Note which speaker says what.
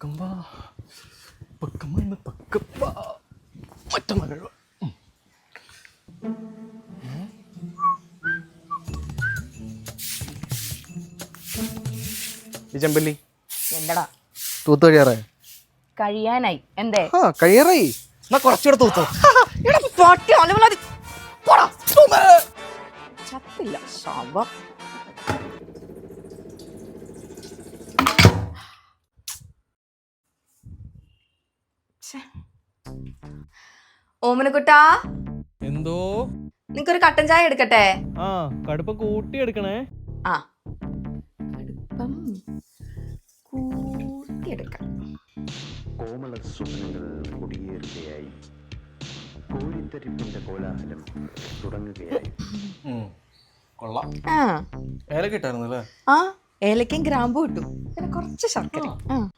Speaker 1: പക്കം വാ പക്കം വന്ന് പക്കം വാ മറ്റന്നാ കഴിവ ഈ ചെമ്പല്ലി.
Speaker 2: എന്തടാ?
Speaker 1: തൂത്ത് കഴിയാറേ
Speaker 2: കഴിയാനായി. എന്തേ?
Speaker 1: ആ കഴിയാറായി. എന്നാ കുറച്ചുകൂടെ തൂത്തോ.
Speaker 2: പൊട്ടി ഒലവലാതി. പോടാ. ചത്തില്ല. ശവം. ഓമനക്കുട്ടാ
Speaker 3: എന്തോ?
Speaker 2: നിനക്കൊരു കട്ടൻ ചായ എടുക്കട്ടെ?
Speaker 3: ആ കടുപ്പം കൂട്ടി എടുക്കണേ.
Speaker 2: ആ. കടുപ്പം കൂട്ടി എടുക്കാം.
Speaker 4: കോമള സ്വപ്നങ്ങൾ കുടിയേറുകയായി. കോരിത്തരിപ്പിന്റെ കോലാഹലം തുടങ്ങുകയായി.
Speaker 1: കൊള്ളാം.
Speaker 2: ആ.
Speaker 1: ഏല കിട്ടായിരുന്നു
Speaker 2: ആ ഏലക്കയും ഗ്രാമ്പും ഇട്ടു. പിന്നെ കുറച്ച് ശർക്കര. ആ.